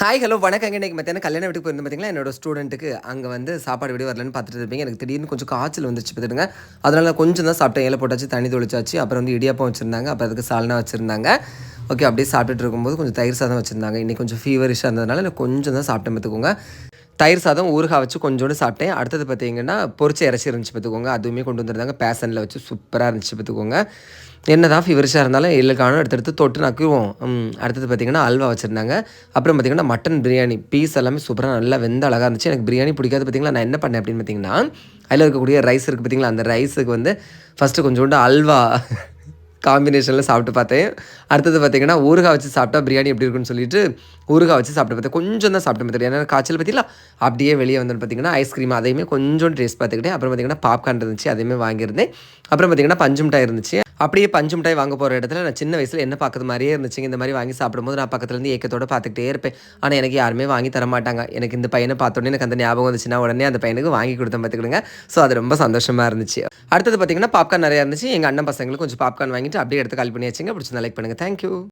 Hi hello வணக்கம் இன்றைக்கி மத்தியானம் கல்யாண வீட்டுக்கு போயிருந்தேன் பார்த்தீங்களா என்னோட ஸ்டூடெண்ட்டுக்கு அங்கே வந்து சாப்பாடு வீடு வரலன்னு பார்த்துட்டு இருப்பீங்க எனக்கு திடீர்னு கொஞ்சம் காய்ச்சல் வந்துச்சு பார்த்துடுங்க அதனால் கொஞ்சம் தான் சாப்பிட்டேன். இலை போட்டாச்சு தண்ணி தொளிச்சாச்சு. அப்புறம் வந்து இடியாப்பம் வச்சுருந்தாங்க. அப்புறம் அதுக்கு சால்னா வச்சுருந்தாங்க. ஓகே அப்படியே சாப்பிட்டுட்டு இருக்கும்போது கொஞ்சம் தயிர் சாதம் வச்சுருந்தாங்க. இன்றைக்கி கொஞ்சம் ஃபீவரிஷாக இருந்ததுனால எனக்கு கொஞ்சம் தான் சாப்பிட்டேன் பார்த்துக்கோங்க தயிர் சாதம் ஊறுகாய் வச்சு கொஞ்சோண்டு சாப்பிட்டேன். அடுத்தது பார்த்தீங்கன்னா பொரிச்ச இறச்சி இருந்துச்சு பார்த்துக்கோங்க அதுவுமே கொண்டு வந்திருந்தாங்க. பேசனில் வச்சு சூப்பராக இருந்துச்சு பார்த்துக்கோங்க என்ன தான் ஃபீவரிஷாக இருந்தாலும் இல்லைக்கானும் எடுத்து தொட்டு நக்குவோம். அடுத்தது பார்த்திங்கன்னா அல்வா வச்சுருந்தாங்க. அப்புறம் பார்த்திங்கன்னா மட்டன் பிரியாணி பீஸ் எல்லாமே சூப்பராக நல்லா வெந்த அழகாக இருந்துச்சு. எனக்கு பிரியாணி பிடிக்காது பார்த்திங்களா நான் என்ன பண்ணேன் அப்படின்னு பார்த்திங்கன்னா அதில் இருக்கக்கூடிய ரைஸ் இருக்குது பார்த்திங்களா அந்த ரைஸுக்கு வந்து ஃபஸ்ட்டு கொஞ்சோண்டு அல்வா காம்பினேஷனில் சாப்பிட்டு பார்த்தேன். அடுத்தது பார்த்தீங்கன்னா ஊறுகாய் வச்சு சாப்பிட்டா பிரியாணி எப்படி இருக்குன்னு சொல்லிட்டு ஊறுகாய் வச்சு சாப்பிட்டு பார்த்தேன். கொஞ்சம் தான் சாப்பிட்டு பார்த்தேன் ஏன்னா காய்ச்சல் பற்றில அப்படியே வெளியே வந்து பார்த்தீங்கன்னா ஐஸ்கிரீம் அதையுமே கொஞ்சம் டேஸ்ட் பார்த்துக்கிட்டேன். அப்புறம் பார்த்தீங்கன்னா பாப்கார்ன் இருந்துச்சு அதையுமே வாங்கியிருந்தேன். அப்புறம் பார்த்தீங்கன்னா பஞ்சு மிட்டாய் இருந்துச்சு. அப்படியே பஞ்சு மிட்டாய் வாங்க போகிற இடத்துல நான் சின்ன வயசில் என்ன பார்க்குறது மாதிரியே இருந்துச்சுங்க. இந்த மாதிரி வாங்கி சாப்பிடும்போது நான் பக்கத்துலேருந்து ஏக்கத்தோட பார்த்துக்கிட்டே இருப்பேன். ஆனால் எனக்கு யாருமே வாங்கி தர மாட்டாங்க. எனக்கு இந்த பையனை பார்த்தோன்னே எனக்கு அந்த ஞாபகம் வந்துச்சுன்னா உடனே அந்த பையனுக்கு வாங்கி கொடுத்தேன் பார்த்துக்கிடுங்க. ஸோ அது ரொம்ப சந்தோஷமாக இருந்துச்சு. அடுத்தது பார்த்தீங்கன்னா பாப்கார்ன் நிறையா இருந்துச்சு. எங்கள் அண்ணன் பசங்களுக்கு கொஞ்சம் பாப்கார்ன் வாங்கிட்டு அப்படியே எடுத்து கால் பண்ணி வச்சுங்க. பிடிச்சிருந்தா லைக் பண்ணுங்கள் தேங்க்யூ